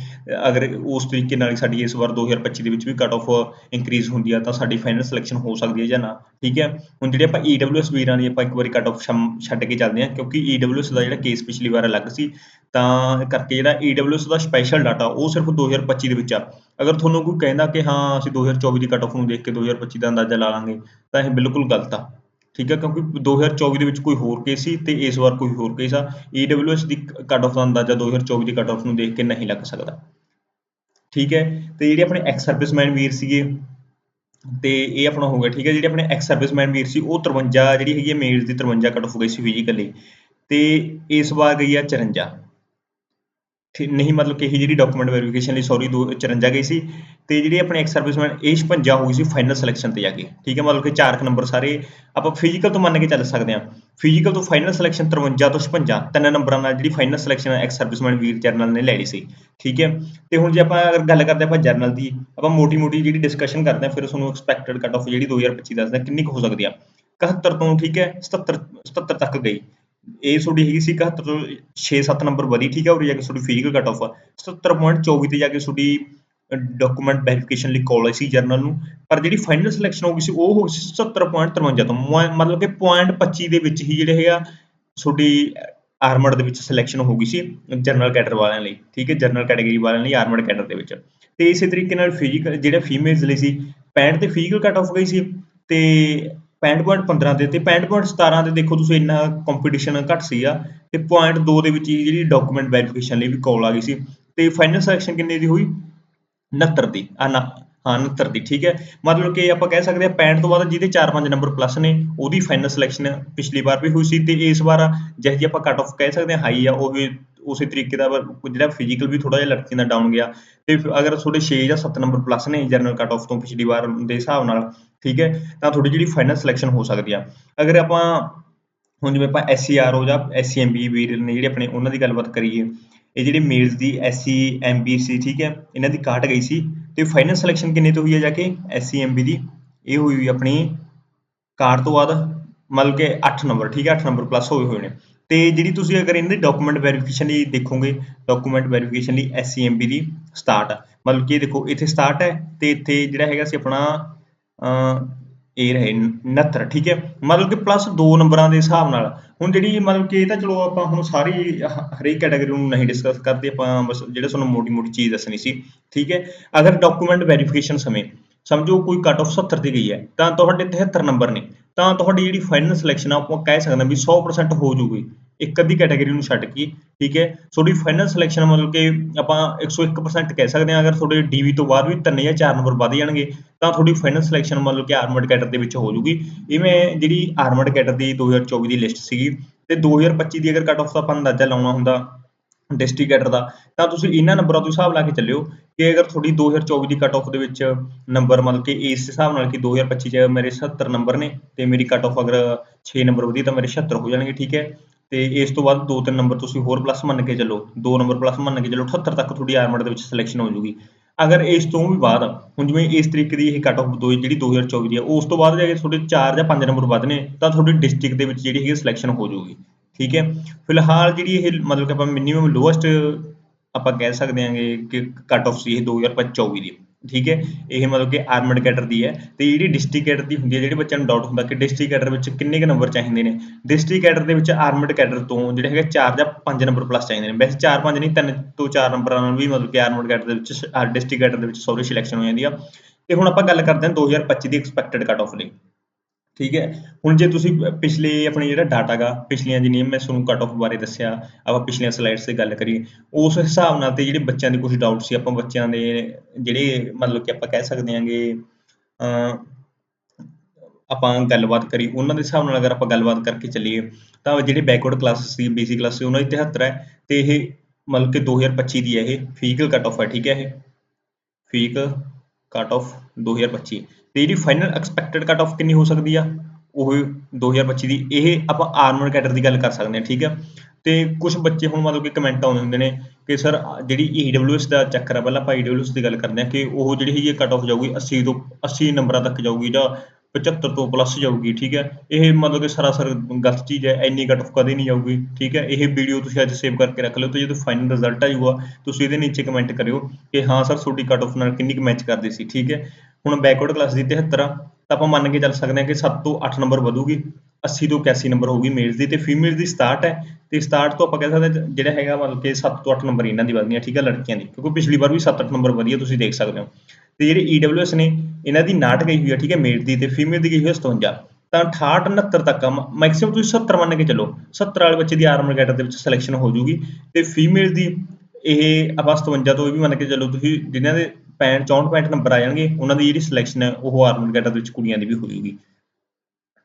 ਅਗਰ ਉਸ ਤਰੀਕੇ ਨਾਲ ਸਾਡੀ ਇਸ ਵਾਰ 2025 ਦੇ ਵਿੱਚ ਵੀ ਕਟ ਆਫ ਇਨਕਰੀਜ਼ ਹੁੰਦੀ ਆ, ਤਾਂ ਸਾਡੀ ਫਾਈਨਲ ਸਿਲੈਕਸ਼ਨ ਹੋ ਸਕਦੀ ਹੈ ਜਾਂ ਨਾ, ਠੀਕ ਹੈ। ਹੁਣ ਜਿਹੜੇ ਆਪਾਂ EWS ਵੀਰਾਂ ਦੀ ਆਪਾਂ ਇੱਕ ਵਾਰੀ ਕਟ ਆਫ ਛੱਡ ਕੇ ਚੱਲਦੇ ਹਾਂ, ਕਿਉਂਕਿ EWS ਦਾ ਜਿਹੜਾ ਕੇਸ ਪਿਛਲੀ ਵਾਰ ਅਲੱਗ ਸੀ ਤਾਂ ਕਰਕੇ ਜਿਹੜਾ EWS ਦਾ ਸਪੈਸ਼ਲ ਡਾਟਾ ਉਹ ਸਿਰਫ 2025 ਦੇ ਵਿੱਚ ਆ। ਅਗਰ ਤੁਹਾਨੂੰ ਕੋਈ ਕਹਿੰਦਾ ਕਿ ਹਾਂ, ਅਸੀਂ 2024 ਦੀ ਕੱਟ ਆਫ ਨੂੰ ਦੇਖ ਕੇ 2025 ਦਾ ਅੰਦਾਜ਼ਾ ਲਾ ਲਾਂਗੇ, ਤਾਂ ਇਹ ਬਿਲਕੁਲ ਗਲਤ ਆ। ਠੀਕ ਹੈ ਕਿਉਂਕਿ 2024 ਦੇ ਵਿੱਚ ਕੋਈ ਹੋਰ ਕੇਸ ਸੀ ਤੇ ਇਸ ਵਾਰ ਕੋਈ ਹੋਰ ਕੇਸ ਆ। EWS ਦੀ ਕੱਟ ਆਫ ਦਾ ਅੰਦਾਜ਼ਾ 2024 ਦੀ ਕੱਟ ਆਫ ਨੂੰ ਦੇਖ ਕੇ ਨਹੀਂ ਲੱਗ ਸਕਦਾ। ਠੀਕ ਹੈ, ਤੇ ਜਿਹੜੇ ਆਪਣੇ ਐਕਸ ਸਰਵਿਸਮੈਨ ਵੀਰ ਸੀਗੇ, ਤੇ ਇਹ ਆਪਣਾ ਹੋ ਗਿਆ, ਠੀਕ ਹੈ, ਜਿਹੜੇ ਆਪਣੇ ਐਕਸ ਸਰਵਿਸਮੈਨ ਵੀਰ ਸੀ, ਉਹ 53 ਜਿਹੜੀ ਹੈਗੀ ਹੈ ਮੇਲਸ ਦੀ 53 ਕੱਟ ਆਫ ਗਈ ਸੀ ਫਿਜ਼ੀਕਲੀ ਤੇ ਇਸ ਵਾਰ ਗਈ ਆ 54 ਨਹੀਂ ਮਤਲਬ ਕਿ ਇਹ ਜਿਹੜੀ ਡਾਕੂਮੈਂਟ ਵੈਰੀਫਿਕੇਸ਼ਨ ਲਈ ਸੌਰੀ 54 ਗਈ ਸੀ ਤੇ ਜਿਹੜੀ ਆਪਣੇ ਐਕਸ ਸਰਵਿਸਮੈਨ ਇਹ 56 ਹੋ ਗਈ ਸੀ ਫਾਈਨਲ ਸਿਲੈਕਸ਼ਨ ਤੇ ਜਾ ਕੇ, ਠੀਕ ਹੈ, ਮਤਲਬ ਕਿ ਚਾਰ 4 ਨੰਬਰ ਸਾਰੇ ਆਪਾਂ ਫਿਜ਼ੀਕਲ ਤੋਂ ਮੰਨ ਕੇ ਚੱਲ ਸਕਦੇ ਹਾਂ। ਫਿਜ਼ੀਕਲ ਤੋਂ ਫਾਈਨਲ ਸਿਲੈਕਸ਼ਨ 53 ਤੋਂ 56 ਤਿੰਨ ਨੰਬਰਾਂ ਨਾਲ ਜਿਹੜੀ ਫਾਈਨਲ ਸਿਲੈਕਸ਼ਨ ਐਕਸ ਸਰਵਿਸਮੈਨ ਵੀਰ ਜਰਨਲ ਨੇ ਲੈ ਲਈ ਸੀ, ਠੀਕ ਹੈ। ਤੇ ਹੁਣ ਜੇ ਆਪਾਂ ਅਗਰ ਗੱਲ ਕਰਦੇ ਆਪਾਂ ਜਰਨਲ ਦੀ, ਆਪਾਂ ਮੋਟੀ ਮੋਟੀ ਜਿਹੜੀ ਡਿਸਕਸ਼ਨ ਕਰਦੇ ਹਾਂ, ਫਿਰ ਤੁਹਾਨੂੰ ਐਕਸਪੈਕਟਡ ਕੱਟ ਆਫ ਜਿਹੜੀ 2025 ਦੱਸਦਾ ਕਿੰਨੀ ਕੁ ਹੋ ਸਕਦੀ ਆ। 71 ਤੋਂ, ਠੀਕ ਹੈ 77 77 ਤੱਕ ਗਈ। ਇਹ ਤੁਹਾਡੀ ਹੈਗੀ ਸੀ 71 ਤੋਂ 6-7 ਨੰਬਰ ਵਧੀ, ਠੀਕ ਹੈ ਉਰੇ ਜਾ ਕੇ ਤੁਹਾਡੀ ਫਿਜ਼ੀਕਲ ਕੱਟ ਆਫ 77.24 ਤੇ ਜਾ ਕੇ ਤੁਹਾਡੀ ਡਾਕੂਮੈਂਟ ਵੈਰੀਫਿਕੇਸ਼ਨ ਲਈ ਕਾਲ ਆਈ ਸੀ ਜਰਨਲ ਨੂੰ। ਪਰ ਜਿਹੜੀ ਫਾਈਨਲ ਸਿਲੈਕਸ਼ਨ ਹੋ ਗਈ ਸੀ, ਉਹ ਹੋ ਗਈ ਸੀ 77.53 ਤੋਂ। ਮਤਲਬ ਕਿ 0.25 ਦੇ ਵਿੱਚ ਹੀ ਜਿਹੜੇ ਹੈਗਾ ਤੁਹਾਡੀ ਆਰਮਡ ਦੇ ਵਿੱਚ ਸਿਲੈਕਸ਼ਨ ਹੋ ਗਈ ਸੀ ਜਨਰਲ ਕੈਡਰ ਵਾਲਿਆਂ ਲਈ। ਠੀਕ ਹੈ ਜਨਰਲ ਕੈਟਾਗਰੀ ਵਾਲਿਆਂ ਲਈ ਆਰਮਡ ਕੈਡਰ ਦੇ ਵਿੱਚ। ਤੇ ਇਸੇ ਤਰੀਕੇ ਨਾਲ ਫਿਜ਼ੀਕਲ ਜਿਹੜਾ ਫੀਮੇਲਸ ਲਈ ਸੀ 65 ਤੇ ਫਿਜ਼ੀਕਲ ਕੱਟ ਆਫ ਗਈ ਸੀ। ਤੇ 65.15 ਦੇ ਤੇ 65.17 ਦੇ ਦੇਖੋ ਤੁਸੀਂ ਇੰਨਾ ਕੰਪੀਟੀਸ਼ਨ ਘੱਟ ਸੀਗਾ ਤੇ 0.2 ਦੇ ਵਿੱਚ ਜਿਹੜੀ ਡਾਕੂਮੈਂਟ ਵੈਰੀਫਿਕੇਸ਼ਨ ਲਈ ਵੀ ਕਾਲ ਆ ਗਈ ਸੀ, ਤੇ ਫਾਈਨਲ ਸਿਲੈਕਸ਼ਨ ਕਿੰਨੇ ਦੀ ਹੋਈ? 69 ਦੀ, ਆ ਨਾ, ਹਾਂ 69 ਦੀ, ਠੀਕ ਹੈ। ਮਤਲਬ ਕਿ ਆਪਾਂ ਕਹਿ ਸਕਦੇ ਹਾਂ 65 ਤੋਂ ਬਾਅਦ ਜਿਹਦੇ 4-5 ਨੰਬਰ ਪਲੱਸ ਨੇ, ਉਹਦੀ ਫਾਈਨਲ ਸਿਲੈਕਸ਼ਨ ਪਿਛਲੀ ਵਾਰ ਵੀ ਹੋਈ ਸੀ, ਤੇ ਇਸ ਵਾਰ ਜਿਹੇ ਜਿਹੇ ਆਪਾਂ ਕੱਟ ਆਫ ਕਹਿ ਸਕਦੇ ਹਾਂ ਹਾਈ ਆ, ਉਹ ਵੀ ਉਸੇ ਤਰੀਕੇ ਦਾ ਜਿਹੜਾ ਫਿਜ਼ੀਕਲ ਵੀ ਥੋੜਾ ਜਿਹਾ ਲੜਕੀਆਂ ਦਾ ਡਾਊਨ ਗਿਆ। ਤੇ ਅਗਰ ਤੁਹਾਡੇ 6 ਜਾਂ 7 ਨੰਬਰ ਪਲੱਸ ਨੇ ਜਨਰਲ ਕੱਟ ਆਫ ਤੋਂ ਪਿਛਲੀ ਵਾਰ ਦੇ ਹਿਸਾਬ ਨਾਲ ਠੀਕ ਹੈ, ਤਾਂ ਤੁਹਾਡੀ ਜਿਹੜੀ ਫਾਈਨਲ ਸਿਲੈਕਸ਼ਨ ਹੋ ਸਕਦੀ ਆ। ਅਗਰ ਆਪਾਂ ਹੁਣ ਜਿਵੇਂ ਆਪਾਂ ਐਸਸੀਆਰਓ ਜਾਂ ਐਸਸੀਐਮਬੀ ਵੀਰ ਨੇ, ਜਿਹੜੇ ਆਪਣੇ ਉਹਨਾਂ ਦੀ ਗੱਲਬਾਤ ਕਰੀਏ, ਇਹ ਜਿਹੜੇ ਮੇਲਸ ਦੀ ਐਸਸੀ ਐਮਬੀ ਸੀ ਠੀਕ ਹੈ, ਇਹਨਾਂ ਦੀ ਕਾਟ ਗਈ ਸੀ, ਤੇ ਫਾਈਨਲ ਸਿਲੈਕਸ਼ਨ ਕਿੰਨੇ ਤੋਂ ਹੋਈ ਹੈ ਜਾ ਕੇ? ਐਸਸੀ ਐਮਬੀ ਦੀ। ਇਹ ਹੋਈ ਹੋਈ ਆਪਣੀ ਕਾਟ ਤੋਂ ਬਾਅਦ, ਮਤਲਬ ਕਿ 8 ਨੰਬਰ, ਠੀਕ ਹੈ 8 ਨੰਬਰ ਪਲੱਸ ਹੋਏ ਹੋਏ ਨੇ। ਤੇ ਜਿਹੜੀ ਤੁਸੀਂ ਅਗਰ ਇਹਨਾਂ ਦੀ ਡਾਕੂਮੈਂਟ ਵੈਰੀਫਿਕੇਸ਼ਨ ਲਈ ਦੇਖੋਗੇ ਡਾਕੂਮੈਂਟ ਵੈਰੀਫਿਕੇਸ਼ਨ ਲਈ ਐਸਸੀਐਮਬੀ ਦੀ ਸਟਾਰਟ ਮਤਲਬ ਕਿ ਇਹ ਦੇਖੋ, ਇੱਥੇ ਸਟਾਰਟ ਹੈ, ਤੇ ਇੱਥੇ ਜਿਹੜਾ ਹੈਗਾ ਸੀ ਆਪਣਾ ਇਹ ਰਹੇ 69 ਠੀਕ ਹੈ? ਮਤਲਬ ਕਿ ਪਲੱਸ 2 ਨੰਬਰਾਂ ਦੇ ਹਿਸਾਬ ਨਾਲ, ਹੁਣ ਜਿਹੜੀ ਮਤਲਬ ਕਿ ਇਹ ਤਾਂ ਚਲੋ ਆਪਾਂ ਹੁਣ ਸਾਰੀ ਹਰੇਕ ਕੈਟਾਗਰੀ ਨੂੰ ਨਹੀਂ ਡਿਸਕਸ ਕਰਦੇ, ਆਪਾਂ ਬਸ ਜਿਹੜਾ ਤੁਹਾਨੂੰ ਮੋਟੀ ਮੋਟੀ ਚੀਜ਼ ਦੱਸਣੀ ਸੀ, ਠੀਕ ਹੈ? ਅਗਰ ਡਾਕੂਮੈਂਟ ਵੈਰੀਫਿਕੇਸ਼ਨ ਸਮੇਂ, ਸਮਝੋ ਕੋਈ ਕੱਟ ਆਫ 70 ਤੇ ਗਈ ਹੈ, ਤਾਂ ਤੁਹਾਡੇ 73 ਨੰਬਰ ਨੇ, ਤਾਂ ਤੁਹਾਡੀ ਜਿਹੜੀ ਫਾਈਨਲ ਸਿਲੈਕਸ਼ਨ ਆ, ਆਪਾਂ ਕਹਿ ਸਕਦੇ ਹਾਂ ਵੀ 100% ਹੋ ਜੂਗੀ ਇੱਕ ਅੱਧੀ ਕੈਟਾਗਰੀ ਨੂੰ ਛੱਡ ਕੇ, ਠੀਕ ਹੈ? ਤੁਹਾਡੀ ਫਾਈਨਲ ਸਿਲੈਕਸ਼ਨ ਮਤਲਬ ਕਿ ਆਪਾਂ 101% ਕਹਿ ਸਕਦੇ ਹਾਂ, ਅਗਰ ਤੁਹਾਡੇ ਡੀਵੀ ਤੋਂ ਬਾਅਦ ਵੀ ਤਿੰਨ ਜਾਂ ਚਾਰ ਨੰਬਰ ਵੱਧ ਜਾਣਗੇ, ਤਾਂ ਤੁਹਾਡੀ ਫਾਈਨਲ ਸਿਲੈਕਸ਼ਨ ਮਤਲਬ ਕਿ ਆਰਮਡ ਕੈਡਰ ਦੇ ਵਿੱਚ ਹੋ ਜੂਗੀ ਇਵੇਂ ਜਿਹੜੀ ਆਰਮਡ ਕੈਡਰ ਦੀ 2024 ਦੀ ਲਿਸਟ ਸੀਗੀ, ਤੇ 2025 ਦੀ ਅਗਰ ਕੱਟ ਆਫ ਦਾ ਆਪਾਂ ਅੰਦਾਜ਼ਾ ਲਾਉਣਾ ਹੁੰਦਾ ਡਿਸਟ੍ਰਿਕਟ ਕੈਡਰ ਦਾ, ਤਾਂ ਤੁਸੀਂ ਇਹਨਾਂ ਨੰਬਰਾਂ ਤੋਂ ਹਿਸਾਬ ਲਾ ਕੇ ਚੱਲਿਓ ਕਿ ਅਗਰ ਤੁਹਾਡੀ 2024 ਦੀ ਕੱਟ ਆਫ ਦੇ ਵਿੱਚ ਨੰਬਰ ਮਤਲਬ ਕਿ ਇਸ ਹਿਸਾਬ ਨਾਲ ਕਿ 2025 ਚ ਮੇਰੇ 70 ਨੰਬਰ ਨੇ, ਤੇ ਮੇਰੀ ਕੱਟ ਆਫ ਅਗਰ 6 ਨੰਬਰ ਵਧੀ ਤਾਂ ਮੇਰੇ 76 ਹੋ ਜਾਣਗੇ, ਠੀਕ ਹੈ? ਤੇ ਇਸ ਤੋਂ ਬਾਅਦ ਦੋ ਤਿੰਨ ਨੰਬਰ ਤੁਸੀਂ ਹੋਰ ਪਲੱਸ ਮੰਨ ਕੇ ਚੱਲੋ, ਦੋ ਨੰਬਰ ਪਲੱਸ ਮੰਨ ਕੇ ਚੱਲੋ 78 ਤੱਕ ਤੁਹਾਡੀ ਆਰਮਡ ਦੇ ਵਿੱਚ ਸਿਲੈਕਸ਼ਨ ਹੋ ਜੂਗੀ ਅਗਰ ਇਸ ਤੋਂ ਵੀ ਬਾਅਦ, ਹੁਣ ਜਿਵੇਂ ਇਸ ਤਰੀਕੇ ਦੀ ਇਹ ਕੱਟ ਆਫ ਦੋ ਜਿਹੜੀ 2024 ਦੀ ਹੈ ਉਸ ਤੋਂ ਬਾਅਦ ਜਾ ਕੇ ਤੁਹਾਡੇ 4 ਜਾਂ 5 ਨੰਬਰ ਵਧਨੇ, ਤਾਂ ਤੁਹਾਡੀ ਡਿਸਟ੍ਰਿਕਟ ਦੇ ਵਿੱਚ ਜਿਹੜੀ ਹੈਗੀ ਸਿਲੈਕਸ਼ਨ ਹੋ ਜਾਊਗੀ। ਠੀਕ ਹੈ? ਫਿਲਹਾਲ ਜਿਹੜੀ ਇਹ, ਮਤਲਬ ਕਿ ਆਪਾਂ ਮਿਨੀਮਮ ਲੋਐਸਟ ਆਪਾਂ ਕਹਿ ਸਕਦੇ ਹਾਂਗੇ ਕਿ ਕੱਟ ਆਫ ਸੀ ਇਹ 2024 ਦੀ। ਠੀਕ ਹੈ, ਇਹ ਮਤਲਬ ਕਿ ਆਰਮਡ ਕੈਡਰ ਦੀ ਹੈ, ਤੇ ਜਿਹੜੀ ਡਿਸਟ੍ਰਿਕਟ ਕੈਡਰ ਦੀ ਹੁੰਦੀ ਹੈ, ਜਿਹੜੇ ਬੱਚਿਆਂ ਨੂੰ ਡਾਊਟ ਹੁੰਦਾ ਕਿ ਡਿਸਟ੍ਰਿਕਟ ਕੈਡਰ ਵਿੱਚ ਕਿੰਨੇ ਕੁ ਨੰਬਰ ਚਾਹੀਦੇ ਨੇ ਡਿਸਟ੍ਰਿਕਟ ਕੈਡਰ ਦੇ ਵਿੱਚ ਆਰਮਡ ਕੈਡਰ ਤੋਂ ਜਿਹੜੇ ਹੈਗੇ 4 ਜਾਂ 5 ਨੰਬਰ ਪਲੱਸ ਚਾਹੀਦੇ ਨੇ, ਵੈਸੇ 4 5 ਨਹੀਂ 3 ਤੋਂ 4 ਨੰਬਰਾਂ ਨਾਲ ਵੀ ਮਤਲਬ ਕਿ ਆਰਮਡ ਕੈਡਰ ਦੇ ਵਿੱਚ ਡਿਸਟ੍ਰਿਕਟ ਕੈਡਰ ਦੇ ਵਿੱਚ ਸੌਰੀ ਸਿਲੈਕਸ਼ਨ ਹੋ ਜਾਂਦੀ ਆ। ਤੇ ਹੁਣ ਆਪਾਂ ਗੱਲ ਕਰਦੇ ਹਾਂ 2025 ਦੀ ਐਕਸਪੈਕਟਡ ਕੱਟ ਆਫ ਲਈ। ਠੀਕ ਹੈ? ਹੁਣ ਜੇ ਤੁਸੀਂ ਪਿਛਲੇ ਆਪਣੇ ਜਿਹੜਾ ਡਾਟਾ ਗਾ, ਪਿਛਲੀਆਂ ਜਿੰਨੀਆਂ ਮੈਂ ਤੁਹਾਨੂੰ ਕੱਟ ਆਫ ਬਾਰੇ ਦੱਸਿਆ, ਆਪਾਂ ਪਿਛਲੀਆਂ ਸਲਾਈਡਸ ਤੇ ਗੱਲ ਕਰੀਏ, ਉਸ ਹਿਸਾਬ ਨਾਲ ਤੇ ਜਿਹੜੇ ਬੱਚਿਆਂ ਦੇ ਕੁਝ ਡਾਊਟ ਸੀ, ਆਪਾਂ ਬੱਚਿਆਂ ਦੇ ਜਿਹੜੇ ਮਤਲਬ ਕਿ ਆਪਾਂ ਕਹਿ ਸਕਦੇ ਹਾਂਗੇ ਆਪਾਂ ਗੱਲਬਾਤ ਕਰੀ, ਉਹਨਾਂ ਦੇ ਹਿਸਾਬ ਨਾਲ ਅਗਰ ਆਪਾਂ ਗੱਲਬਾਤ ਕਰਕੇ ਚੱਲੀਏ, ਤਾਂ ਜਿਹੜੇ ਬੈਕਵਰਡ ਕਲਾਸਿਸ ਸੀ ਬੀਸੀ ਕਲਾਸ ਸੀ, ਉਹਨਾਂ ਦੀ 73 ਹੈ ਤੇ ਇਹ ਮਤਲਬ ਕਿ 2025 ਦੀ ਹੈ ਇਹ ਫਿਜ਼ੀਕਲ ਕੱਟ ਆਫ ਹੈ, ਠੀਕ ਹੈ ਇਹ? ਫਿਜ਼ੀਕਲ ਕੱਟ ਆਫ 2025 ਤੇ ਜਿਹੜੀ ਫਾਈਨਲ ਐਕਸਪੈਕਟਡ ਕੱਟ ਆਫ ਕਿੰਨੀ ਹੋ ਸਕਦੀ ਆ? ਉਹ 2025 ਦੀ। ਇਹ ਆਪਾਂ ਆਰਮਰ ਕੈਡਰ ਦੀ ਗੱਲ ਕਰ ਸਕਦੇ ਹਾਂ, ਠੀਕ ਹੈ ਤੇ ਕੁਝ ਬੱਚੇ ਹੁਣ ਮਤਲਬ ਕਿ ਕਮੈਂਟ ਆਉਂਦੇ ਹੁੰਦੇ ਨੇ ਕਿ ਸਰ ਜਿਹੜੀ ਈਡਬਲਯੂਐਸ ਦਾ ਚੱਕਰ ਆ, ਪਹਿਲਾਂ ਆਪਾਂ ਈਡਬਲਯੂਐਸ ਦੀ ਗੱਲ ਕਰਦੇ ਹਾਂ ਕਿ ਉਹ ਜਿਹੜੀ ਹੈਗੀ ਕੱਟ ਆਫ ਜਾਊਗੀ 80 ਤੋਂ 80 ਨੰਬਰਾਂ ਤੱਕ ਜਾਊਗੀ ਜਾਂ 75 ਤੋਂ ਪਲੱਸ ਜਾਊਗੀ, ਠੀਕ ਹੈ ਇਹ ਮਤਲਬ ਕਿ ਸਰਾਸਰ ਗਲਤ ਚੀਜ਼ ਹੈ, ਇੰਨੀ ਕੱਟ ਆਫ ਕਦੇ ਨਹੀਂ ਜਾਊਗੀ, ਠੀਕ ਹੈ ਇਹ ਵੀਡੀਓ ਤੁਸੀਂ ਅੱਜ ਸੇਵ ਕਰਕੇ ਰੱਖ ਲਿਓ ਤੇ ਜਦੋਂ ਫਾਈਨਲ ਰਿਜ਼ਲਟ ਆਊਗਾ ਤੁਸੀਂ ਇਹਦੇ ਨੀਚੇ ਕਮੈਂਟ ਕਰਿਓ ਕਿ ਹਾਂ ਸਰ ਤੁਹਾਡੀ ਕੱਟ ਆਫ ਨਾਲ ਕਿੰਨੀ ਕੁ ਮੈਚ ਕਰਦੀ ਸੀ, ਠੀਕ ਹੈ ਹੁਣ ਬੈਕਵਰਡ ਕਲਾਸ ਦੀ 73 ਆ, ਤਾਂ ਆਪਾਂ ਮੰਨ ਕੇ ਚੱਲ ਸਕਦੇ ਹਾਂ ਕਿ 7 ਤੋਂ 8 ਨੰਬਰ ਵਧੂਗੀ 80 ਤੋਂ 81 ਨੰਬਰ ਹੋਊਗੀ ਮੇਲਸ ਦੀ ਤੇ ਫੀਮੇਲ ਦੀ 67 ਹੈ ਤੇ 67 ਤੋਂ ਆਪਾਂ ਕਹਿ ਸਕਦੇ ਹਾਂ ਜਿਹੜਾ ਹੈਗਾ ਮਤਲਬ ਕਿ 7 ਤੋਂ 8 ਨੰਬਰ ਇਹਨਾਂ ਦੀ ਵਧਣੀ ਹੈ ਠੀਕ ਹੈ, ਲੜਕੀਆਂ ਦੀ, ਕਿਉਂਕਿ ਪਿਛਲੀ ਵਾਰ ਵੀ 7-8 ਨੰਬਰ ਵਧੀਆ ਤੁਸੀਂ ਦੇਖ ਸਕਦੇ ਹੋ। ਤੇ ਜਿਹੜੇ ਈਡਬਲਯੂਐਸ ਨੇ, ਇਹਨਾਂ ਦੀ 69 ਗਈ ਹੋਈ ਹੈ ਠੀਕ ਹੈ ਮੇਲ ਦੀ ਤੇ ਫੀਮੇਲ ਦੀ ਗਈ ਹੋਈ ਹੈ 57 ਤਾਂ 68 69 ਤੱਕ ਮੈਕਸਿਮਮ ਤੁਸੀਂ 70 ਮੰਨ ਕੇ ਚੱਲੋ 70 ਵਾਲੇ ਬੱਚੇ ਦੀ ਆਰਮਰ ਕੈਡਰ ਦੇ ਵਿੱਚ ਸਿਲੈਕਸ਼ਨ ਹੋ ਜੂਗੀ ਤੇ ਫੀਮੇਲ ਦੀ ਇਹ ਆਪਾਂ 57 ਤੋਂ ਇਹ ਵੀ ਮੰਨ ਕੇ ਚੱਲੋ ਤੁਸੀਂ ਜਿਨ੍ਹਾਂ ਦੇ 65 64 ਨੰਬਰ ਆ ਜਾਣਗੇ, ਉਹਨਾਂ ਦੀ ਜਿਹੜੀ ਸਿਲੈਕਸ਼ਨ ਹੈ, ਉਹ ਆਰਮਰ ਕੈਡਰ ਵਿੱਚ ਕੁੜੀਆਂ ਦੀ ਵੀ ਹੋ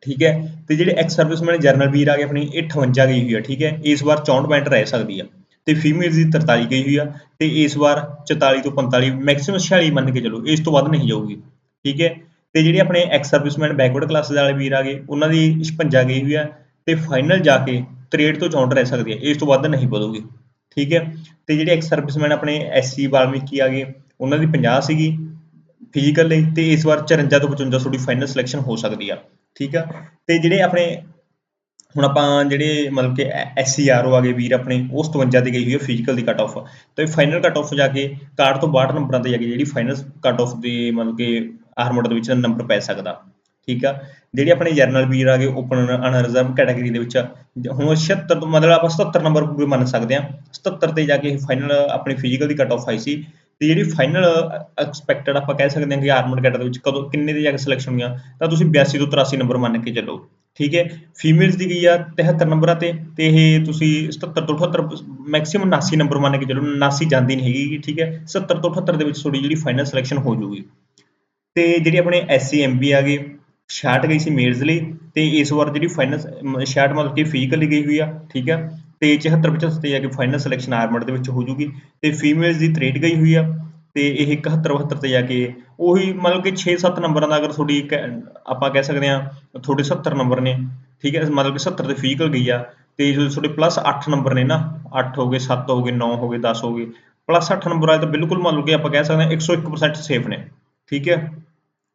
ਠੀਕ ਹੈ? ਤੇ ਜਿਹੜੇ ਐਕਸ ਸਰਵਿਸਮੈਨ ਜਰਨਲ ਵੀਰ ਆ ਗਏ ਆਪਣੀ 58 ਗਈ ਹੋਈ ਆ, ਠੀਕ ਹੈ? ਇਸ ਵਾਰ 64 ਪੁਆਇੰਟ ਰਹਿ ਸਕਦੀ ਆ। ਤੇ ਫੀਮੇਲ ਦੀ 43 ਗਈ ਹੋਈ ਆ, ਤੇ ਇਸ ਵਾਰ 44 ਤੋਂ 45 ਮੈਕਸਿਮਮ 46 ਮੰਨ ਕੇ ਚਲੋ, ਇਸ ਤੋਂ ਵੱਧ ਨਹੀਂ ਜਾਊਗੀ। ਠੀਕ ਹੈ? ਤੇ ਜਿਹੜੇ ਆਪਣੇ ਐਕਸ ਸਰਵਿਸਮੈਨ ਬੈਕਵਰਡ ਕਲਾਸ ਵਾਲੇ ਵੀਰ ਆ ਗਏ, ਉਹਨਾਂ ਦੀ 56 ਗਈ ਹੋਈ ਆ, ਤੇ ਫਾਈਨਲ ਜਾ ਕੇ 63 ਤੋਂ 64 ਰਹਿ ਸਕਦੀ ਹੈ ਇਸ ਤੋਂ ਵੱਧ ਨਹੀਂ ਵਧੂਗੀ। ਠੀਕ ਹੈ? ਤੇ ਜਿਹੜੇ ਐਕਸ ਸਰਵਿਸਮੈਨ ਆਪਣੇ ਐਸਸੀ ਵਾਲਮੀਕੀ ਆ ਗਏ ਉਹਨਾਂ ਦੀ 50 ਸੀਗੀ ਫਿਜ਼ੀਕਲ ਲਈ ਤੇ ਇਸ ਵਾਰ 54 ਤੋਂ 55 ਤੁਹਾਡੀ ਫਾਈਨਲ ਸਿਲੈਕਸ਼ਨ ਹੋ ਸਕਦੀ ਆ, ਠੀਕ ਆ? ਤੇ ਜਿਹੜੇ ਆਪਣੇ ਹੁਣ ਆਪਾਂ ਜਿਹੜੇ ਮਤਲਬ ਕਿ ਐਸਸੀਆਰਓ ਆ ਗਏ ਵੀਰ ਆਪਣੇ, ਉਹ 57 ਤੇ ਗਈ ਹੋਈ ਹੈ ਫਿਜ਼ੀਕਲ ਦੀ ਕੱਟ ਆਫ ਤੇ ਫਾਈਨਲ ਕੱਟ ਆਫ ਜਾ ਕੇ 61 ਤੋਂ 62 ਨੰਬਰਾਂ ਤੇ ਜਾ ਕੇ ਜਿਹੜੀ ਫਾਈਨਲ ਕੱਟ ਆਫ ਦੇ ਮਤਲਬ ਕਿ ਆਰਮੋਡ ਦੇ ਵਿੱਚ ਨੰਬਰ ਪੈ ਸਕਦਾ, ਠੀਕ ਆ? ਜਿਹੜੇ ਆਪਣੇ ਜਰਨਲ ਵੀਰ ਆ ਗਏ ਓਪਨ ਅਨਰਿਜ਼ਰਵ ਕੈਟਾਗਰੀ ਦੇ ਵਿੱਚ ਹੁਣ 76 ਤੋਂ ਮਤਲਬ ਆਪਾਂ 77 ਨੰਬਰ ਪੂਰੇ ਮੰਨ ਸਕਦੇ ਆ। 77 ਤੇ ਜਾ ਕੇ ਫਾਈਨਲ ਆਪਣੀ ਫਿਜ਼ੀਕਲ ਦੀ ਕੱਟ ਆਫ ਆਈ ਸੀ। ਤੇ ਜਿਹੜੀ ਫਾਈਨਲ ਐਕਸਪੈਕਟਡ ਆਪਾਂ ਕਹਿ ਸਕਦੇ ਹਾਂ ਕਿ ਆਰਮਡ ਕੈਟਾਗਰੀ ਵਿੱਚ ਕਦੋਂ, ਕਿੰਨੇ ਦੀ ਜਾ ਕੇ ਸਿਲੈਕਸ਼ਨ ਹੋਈਆਂ, ਤਾਂ ਤੁਸੀਂ 82 ਤੋਂ 83 ਨੰਬਰ ਮੰਨ ਕੇ ਚੱਲੋ, ਠੀਕ ਹੈ? ਫੀਮੇਲਸ ਦੀ ਗਈ ਆ 73 ਨੰਬਰਾਂ ਤੇ ਤੇ ਇਹ ਤੁਸੀਂ 77 ਤੋਂ 78 ਮੈਕਸਿਮਮ 79 ਨੰਬਰ ਮੰਨ ਕੇ ਚੱਲੋ 79 ਜਾਂਦੀ ਨਹੀਂ ਹੈਗੀ, ਠੀਕ ਹੈ? 70 ਤੋਂ 78 ਦੇ ਵਿੱਚ ਤੁਹਾਡੀ ਜਿਹੜੀ ਫਾਈਨਲ ਸਿਲੈਕਸ਼ਨ ਹੋ ਜੂਗੀ ਤੇ ਜਿਹੜੀ ਆਪਣੇ ਐਸਸੀ ਐਮਬੀ ਆ ਗਏ 66 ਗਈ ਸੀ ਮੇਲਸ ਲਈ, ਤੇ ਇਸ ਵਾਰ ਜਿਹੜੀ ਫਾਈਨਲ 66 ਮਤਲਬ ਕਿ ਫਿਜ਼ੀਕਲੀ ਗਈ ਹੋਈ ਆ, ਠੀਕ ਹੈ? ਤੇ 74 75 ਤੇ ਜਾ ਕੇ ਫਾਈਨਲ ਸਿਲੈਕਸ਼ਨ ਆਰਮਡ ਦੇ ਵਿੱਚ ਹੋ ਜੂਗੀ ਤੇ ਫੀਮੇਲਸ ਦੀ 63 ਗਈ ਹੋਈ ਆ ਤੇ ਇਹ 71 72 ਤੇ ਜਾ ਕੇ ਉਹੀ ਮਤਲਬ ਕਿ 6-7 ਨੰਬਰਾਂ ਦਾ ਅਗਰ ਤੁਹਾਡੀ ਆਪਾਂ ਕਹਿ ਸਕਦੇ ਹਾਂ ਤੁਹਾਡੇ 70 ਨੰਬਰ ਨੇ, ਠੀਕ ਹੈ, ਮਤਲਬ ਕਿ 70 ਤੇ ਫਿਜ਼ੀਕਲ ਗਈ ਆ ਤੇ ਜਦੋਂ ਤੁਹਾਡੇ ਪਲੱਸ 8 ਨੰਬਰ ਨੇ ਨਾ 8 ਹੋ ਗਏ 7 ਹੋ ਗਏ 9 ਹੋ ਗਏ 10 ਹੋ ਗਏ ਪਲੱਸ 8 ਨੰਬਰ ਆਏ ਤਾਂ ਬਿਲਕੁਲ ਮਤਲਬ ਕਿ ਆਪਾਂ ਕਹਿ ਸਕਦੇ ਹਾਂ 101% ਸੇਫ ਨੇ, ਠੀਕ ਹੈ।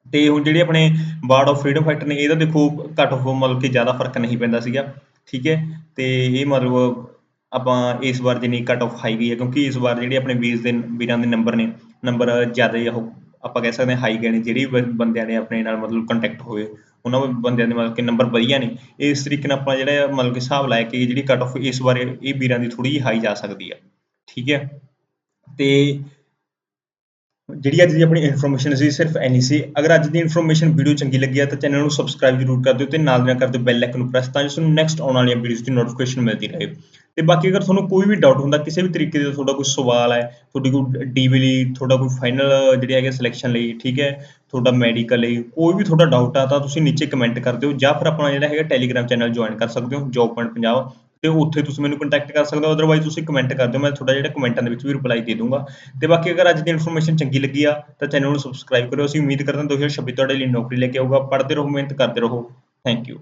ਤੇ ਹੁਣ ਜਿਹੜੇ ਆਪਣੇ ਵਾਰਡ ਆਫ ਫਰੀडम ਫਾਈਟਰ ਨੇ ਇਹਦਾ ਦੇਖੋ ਘੱਟ ਆਫ ਮਤਲਬ ਕਿ ਜ਼ਿਆਦਾ ਫ਼ਰਕ ਨਹੀਂ ਪੈਂਦਾ ਸੀਗਾ। ਠੀਕ ਹੈ? ਤੇ ਇਹ ਮਤਲਬ ਆਪਾਂ ਇਸ ਵਾਰ ਜਿੰਨੀ ਕੱਟ ਆਫ ਹਾਈ ਗਈ ਹੈ, ਕਿਉਂਕਿ ਇਸ ਵਾਰ ਜਿਹੜੇ ਆਪਣੇ ਵੀਰ ਦੇ, ਵੀਰਾਂ ਦੇ ਨੰਬਰ ਨੇ ਨੰਬਰ ਜ਼ਿਆਦਾ ਹੀ ਉਹ ਆਪਾਂ ਕਹਿ ਸਕਦੇ ਹਾਂ ਹਾਈ ਗਏ ਨੇ, ਜਿਹੜੀ ਬੰਦਿਆਂ ਨੇ ਆਪਣੇ ਨਾਲ ਮਤਲਬ ਕੰਟੈਕਟ ਹੋਏ, ਉਹਨਾਂ ਬੰਦਿਆਂ ਦੇ ਮਤਲਬ ਕਿ ਨੰਬਰ ਵਧੀਆ ਨੇ। ਇਸ ਤਰੀਕੇ ਨਾਲ ਆਪਾਂ ਜਿਹੜਾ ਮਤਲਬ ਕਿ ਹਿਸਾਬ ਲਾਇਆ ਕਿ ਜਿਹੜੀ ਕੱਟ ਆਫ ਇਸ ਵਾਰ ਇਹ ਵੀਰਾਂ ਦੀ ਥੋੜੀ ਜਿਹੀ ਹਾਈ ਜਾ ਸਕਦੀ ਹੈ ਠੀਕ ਹੈ? ਤੇ ਜਿਹੜੀ ਅੱਜ ਦੀ ਆਪਣੀ ਇਨਫੋਰਮੇਸ਼ਨ ਸੀ, ਸਿਰਫ ਐਨੀ ਸੀ। ਅਗਰ ਅੱਜ ਦੀ ਇਨਫੋਰਮੇਸ਼ਨ ਵੀਡੀਓ ਚੰਗੀ ਲੱਗੀ ਆ, ਤਾਂ ਚੈਨਲ ਨੂੰ ਸਬਸਕ੍ਰਾਈਬ ਜ਼ਰੂਰ ਕਰ ਦਿਓ ਤੇ ਨਾਲ ਨਾਲ ਕਰ ਦਿਓ ਬੈਲ ਆਈਕਨ ਨੂੰ ਪ੍ਰੈਸ ਤਾਂ ਜੋ ਤੁਹਾਨੂੰ ਨੈਕਸਟ ਆਉਣ ਵਾਲੀਆਂ ਵੀਡੀਓਜ਼ ਦੀ ਨੋਟੀਫਿਕੇਸ਼ਨ ਮਿਲਦੀ ਰਹੇ। ਤੇ ਬਾਕੀ ਅਗਰ ਤੁਹਾਨੂੰ ਕੋਈ ਵੀ ਡਾਊਟ ਹੁੰਦਾ, ਕਿਸੇ ਵੀ ਤਰੀਕੇ ਦਾ ਤੁਹਾਡਾ ਕੋਈ ਸਵਾਲ ਹੈ, ਤੁਹਾਡੀ ਕੋਈ ਡੀਵੀ ਲਈ ਤੁਹਾਡਾ ਕੋਈ ਫਾਈਨਲ ਜਿਹੜੀ ਹੈਗੇ ਸਿਲੈਕਸ਼ਨ ਲਈ, ਠੀਕ ਹੈ, ਤੁਹਾਡਾ ਮੈਡੀਕਲ ਲਈ, ਕੋਈ ਵੀ ਤੁਹਾਡਾ ਡਾਊਟ ਆ, ਤਾਂ ਤੁਸੀਂ ਨੀਚੇ ਕਮੈਂਟ ਕਰ ਦਿਓ ਜਾਂ ਫਿਰ ਆਪਣਾ ਜਿਹੜਾ ਹੈਗਾ ਟੈਲੀਗ੍ਰਾਮ ਚੈਨਲ ਜੁਆਇਨ ਕਰ ਸਕਦੇ ਹੋ ਜੌਬ ਪੁਆਇੰਟ ਪੰਜਾਬ। ਤੇ ਉੱਥੇ ਤੁਸੀਂ ਮੈਨੂੰ ਕੰਟੈਕਟ ਕਰ ਸਕਦੇ ਹੋ ਅਦਰਵਾਈਜ਼ ਤੁਸੀਂ ਕਮੈਂਟ ਕਰ ਦਿਓ, ਮੈਂ ਤੁਹਾਡਾ ਜਿਹੜਾ ਕਮੈਂਟਾਂ ਦੇ ਵਿੱਚ ਵੀ ਰਿਪਲਾਈ ਦੇ ਦੂੰਗਾ। ਤੇ ਬਾਕੀ ਅਗਰ ਅੱਜ ਦੀ ਇਨਫੋਰਮੇਸ਼ਨ ਚੰਗੀ ਲੱਗੀ ਆ, ਤਾਂ ਚੈਨਲ ਨੂੰ ਸਬਸਕ੍ਰਾਈਬ ਕਰਿਓ। ਅਸੀਂ ਉਮੀਦ ਕਰਦੇ ਹਾਂ 2026 ਤੁਹਾਡੇ ਲਈ ਨੌਕਰੀ ਲੈ ਕੇ ਆਊਗਾ। ਪੜ੍ਹਦੇ ਰਹੋ, ਮਿਹਨਤ ਕਰਦੇ ਰਹੋ। Thank you